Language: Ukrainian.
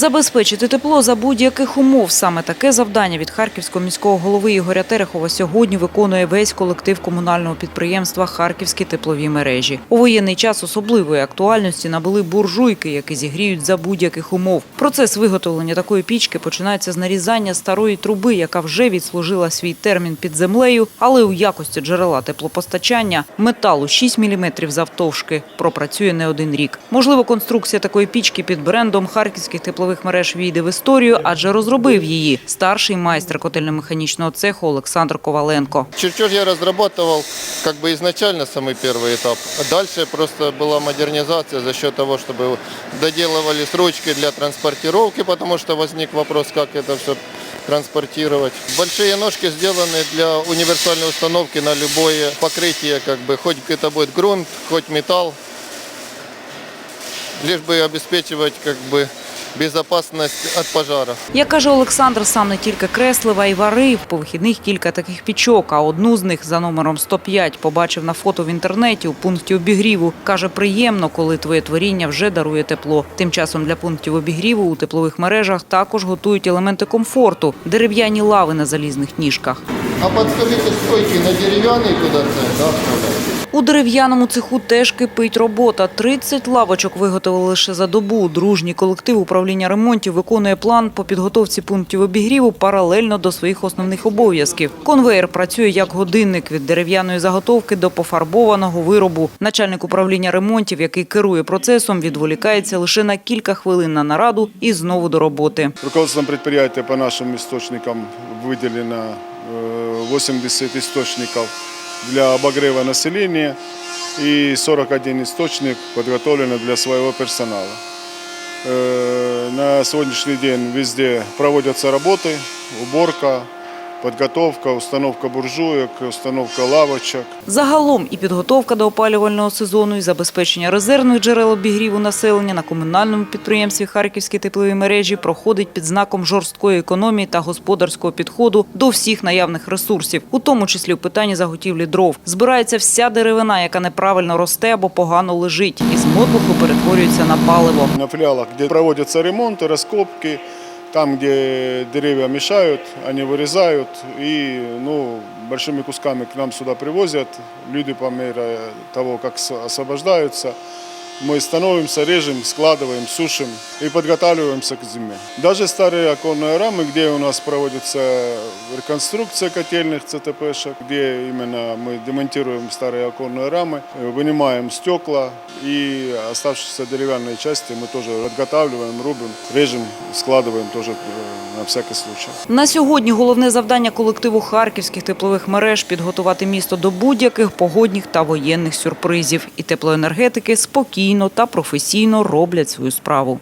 Забезпечити тепло за будь-яких умов. Саме таке завдання від харківського міського голови Ігоря Терехова сьогодні виконує весь колектив комунального підприємства Харківські теплові мережі. У воєнний час особливої актуальності набули буржуйки, які зігріють за будь-яких умов. Процес виготовлення такої пічки починається з нарізання старої труби, яка вже відслужила свій термін під землею, але у якості джерела теплопостачання металу 6 мм завтовшки пропрацює не один рік. Можливо, конструкція такої пічки під брендом харківських теплових мереж війде в історію, адже розробив її старший майстер котельно-механічного цеху Олександр Коваленко. Чертеж я разрабатывал как бы изначально самый первый этап. А дальше просто была модернизация за счет того, чтобы доделывались ручки для транспортировки, потому что возник вопрос, как это все транспортировать. Большие ножки сделаны для универсальной установки на любое покрытие, как бы хоть это будет грунт, хоть металл, лишь бы обеспечивать как бы безопасность от пожара. Як каже Олександр, сам не тільки креслив, а й варив. По вихідних кілька таких пічок, а одну з них за номером 105 побачив на фото в інтернеті у пункті обігріву. Каже, приємно, коли твоє творіння вже дарує тепло. Тим часом для пунктів обігріву у теплових мережах також готують елементи комфорту – дерев'яні лави на залізних ніжках. А подскажите, стойки на деревянный куда-то, да, вставлять? У дерев'яному цеху теж кипить робота. 30 лавочок виготовили лише за добу. Дружній колектив управління ремонтів виконує план по підготовці пунктів обігріву паралельно до своїх основних обов'язків. Конвеєр працює як годинник від дерев'яної заготовки до пофарбованого виробу. Начальник управління ремонтів, який керує процесом, відволікається лише на кілька хвилин на нараду і знову до роботи. Руководством предприятия по нашим источникам выделено э, 80 источников для обогрева населения и 41 источник подготовлено для своего персонала. Э, На сегодняшний день везде проводятся работы, уборка, подготовка, установка буржуек, установка лавочек. Загалом і підготовка до опалювального сезону, і забезпечення резервних джерел обігріву населення на комунальному підприємстві Харківські теплові мережі проходить під знаком жорсткої економії та господарського підходу до всіх наявних ресурсів, у тому числі в питанні заготівлі дров. Збирається вся деревина, яка неправильно росте або погано лежить, і з мотлуху перетворюється на паливо. На филиалах, где проводятся ремонты, раскопки, там, где деревья мешают, они вырезают и ну, большими кусками к нам сюда привозят. Люди по мере того, как освобождаются, мы становимся, режем, складываем, сушим и подготавливаемся к зиме. Даже старые оконные рамы, где у нас проводится реконструкция котельных ЦТПшек, где именно мы демонтируем старые оконные рамы, э, вынимаем стекла и оставшиеся деревянные части мы тоже подготавливаем, рубим, режем, складываем тоже э, на всякий случай. На сьогодні головне завдання колективу харківських теплових мереж підготувати місто до будь-яких погодних та воєнних сюрпризів. І теплоенергетики спокійно та професійно роблять свою справу.